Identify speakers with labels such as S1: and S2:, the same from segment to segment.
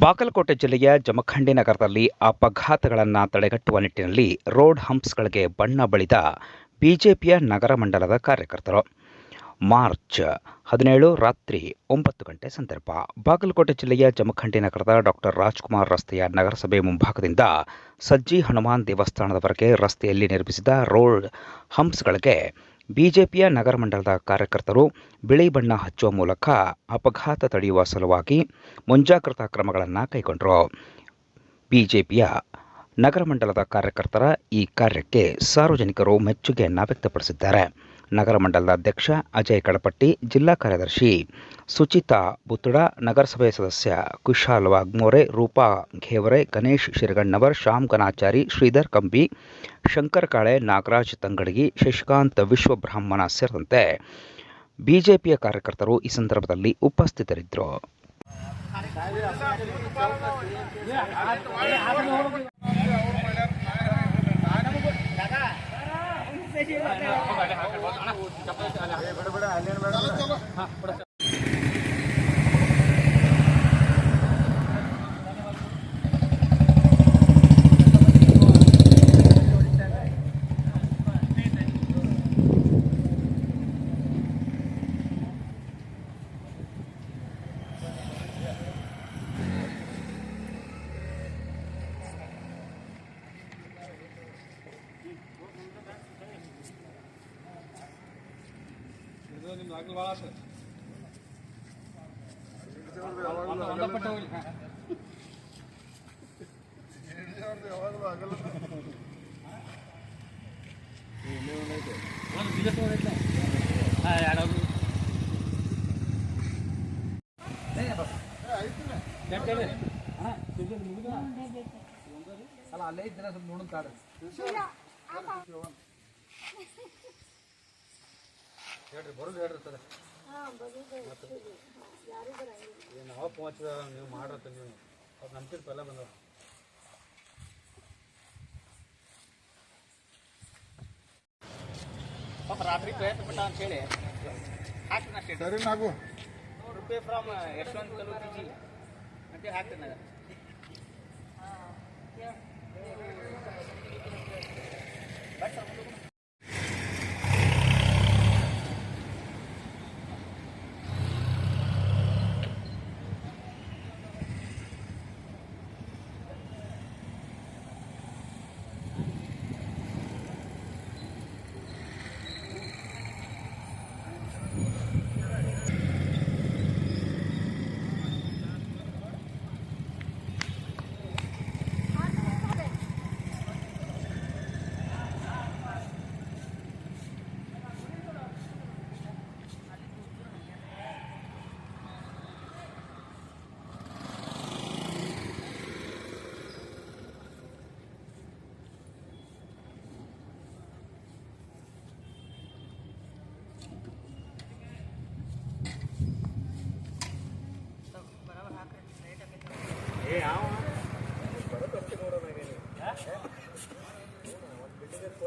S1: ಬಾಗಲಕೋಟೆ ಜಿಲ್ಲೆಯ ಜಮಖಂಡಿ ನಗರದಲ್ಲಿ ಅಪಘಾತಗಳನ್ನು ತಡೆಗಟ್ಟುವ ನಿಟ್ಟಿನಲ್ಲಿ ರೋಡ್ ಹಂಪ್ಸ್ಗಳಿಗೆ ಬಣ್ಣ ಬಳಿದ ಬಿಜೆಪಿಯ ನಗರ ಮಂಡಲದ ಕಾರ್ಯಕರ್ತರು. ಮಾರ್ಚ್ ಹದಿನೇಳು ರಾತ್ರಿ ಒಂಬತ್ತು ಗಂಟೆ ಸಂದರ್ಭ ಬಾಗಲಕೋಟೆ ಜಿಲ್ಲೆಯ ಜಮಖಂಡಿ ನಗರದ ಡಾಕ್ಟರ್ ರಾಜ್ಕುಮಾರ್ ರಸ್ತೆಯ ನಗರಸಭೆ ಮುಂಭಾಗದಿಂದ ಸಜ್ಜಿ ಹನುಮಾನ್ ದೇವಸ್ಥಾನದವರೆಗೆ ರಸ್ತೆಯಲ್ಲಿ ನಿರ್ಮಿಸಿದ ರೋಡ್ ಹಂಪ್ಸ್ಗಳಿಗೆ ಬಿಜೆಪಿಯ ನಗರ ಮಂಡಲದ ಕಾರ್ಯಕರ್ತರು ಬಿಳಿ ಬಣ್ಣ ಹಚ್ಚುವ ಮೂಲಕ ಅಪಘಾತ ತಡೆಯುವ ಸಲುವಾಗಿ ಮುಂಜಾಗ್ರತಾ ಕ್ರಮಗಳನ್ನು ಕೈಗೊಂಡರು. ಬಿಜೆಪಿಯ ನಗರ ಮಂಡಲದ ಕಾರ್ಯಕರ್ತರ ಈ ಕಾರ್ಯಕ್ಕೆ ಸಾರ್ವಜನಿಕರು ಮೆಚ್ಚುಗೆಯನ್ನು ವ್ಯಕ್ತಪಡಿಸಿದ್ದಾರೆ. ನಗರ ಮಂಡಲದ ಅಧ್ಯಕ್ಷ ಅಜಯ್ ಕಡಪಟ್ಟಿ, ಜಿಲ್ಲಾ ಕಾರ್ಯದರ್ಶಿ ಸುಚಿತಾ ಬುತ್ತುಡ ನಗರಸಭೆ ಸದಸ್ಯ ಕುಶಾಲ್ ವಾಗ್ಮೋರೆ, ರೂಪಾ ಘೇವರೆ, ಗಣೇಶ್ ಶಿರಗಣ್ಣವರ್, ಶ್ಯಾಮ್ ಗನಾಚಾರಿ ಶ್ರೀಧರ್ ಕಂಬಿ, ಶಂಕರ್ ಕಾಳೆ, ನಾಗರಾಜ್ ತಂಗಡಗಿ, ಶಶಿಕಾಂತ್ ವಿಶ್ವಬ್ರಾಹ್ಮಣ ಸೇರಿದಂತೆ ಬಿಜೆಪಿಯ ಕಾರ್ಯಕರ್ತರು ಈ ಸಂದರ್ಭದಲ್ಲಿ ಉಪಸ್ಥಿತರಿದ್ದರು.
S2: बड़े बड़े आलियन ಅಲ್ಲ ಅಲ್ಲೇ ಇದ್ದೀನ ಸ್ವಲ್ಪ ನೋಡೋಣ ತಾಡ್ರಿ ಹೇಳ್ರಿ ಬರೋದು ಹೇಳ್ರಿ. ಏನು ನಾವು ಪೋಚಿದ ನೀವು ಮಾಡ್ರತ್ತ ನೀವು. ಅವ್ರು ನಂಬಿಕೆ ಪೆಲ್ಲ ಬಂದವ್ರು.
S3: ಪಾಪ ರಾತ್ರಿ ಪ್ರಯತ್ನ ಪಟ್ಟ ಅಂತ ಹೇಳಿ ಹಾಕ್ತೀನಿ ಅಷ್ಟೇ.
S4: ಸರಿ ನಾಗು.
S3: ರೂಪಾಯಿ ಫ್ರಮ್ ಯಶವಂತ ಕಲೂಟಿ ಜಿ ಅಂತೇಳಿ ಹಾಕ್ತೀನಿ ನಾನು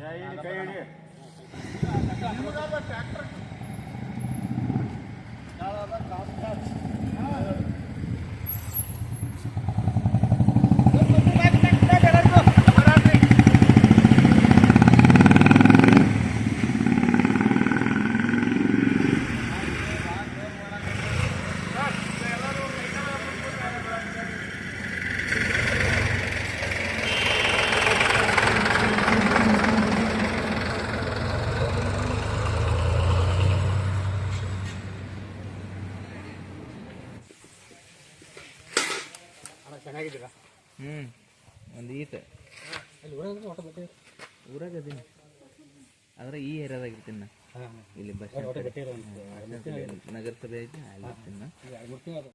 S2: Ya ini kayaknya ini. Ini mau? Traktor.
S3: ಚೆನ್ನಾಗಿದ್ದೀರಾ
S4: ಹ್ಞೂ ಒಂದು ಈತ.
S3: ಅಲ್ಲಿ ಊರಾಗ ಒಟ್ಟು ಬಟ್ಟೆ
S4: ಊರಾಗ ಅದೀನಿ ಆದ್ರೆ ಈ ಏರಿಯಾದಾಗ ಇರ್ತೀನಿ ನಾ ಇಲ್ಲಿ ಬಸ್ ನಗರಸಭೆ ಐತಿ ಅಲ್ಲಿ ಇರ್ತೀನಿ ನಾ
S3: ಎರಡು ಮೂರು ತಿಂಗಳು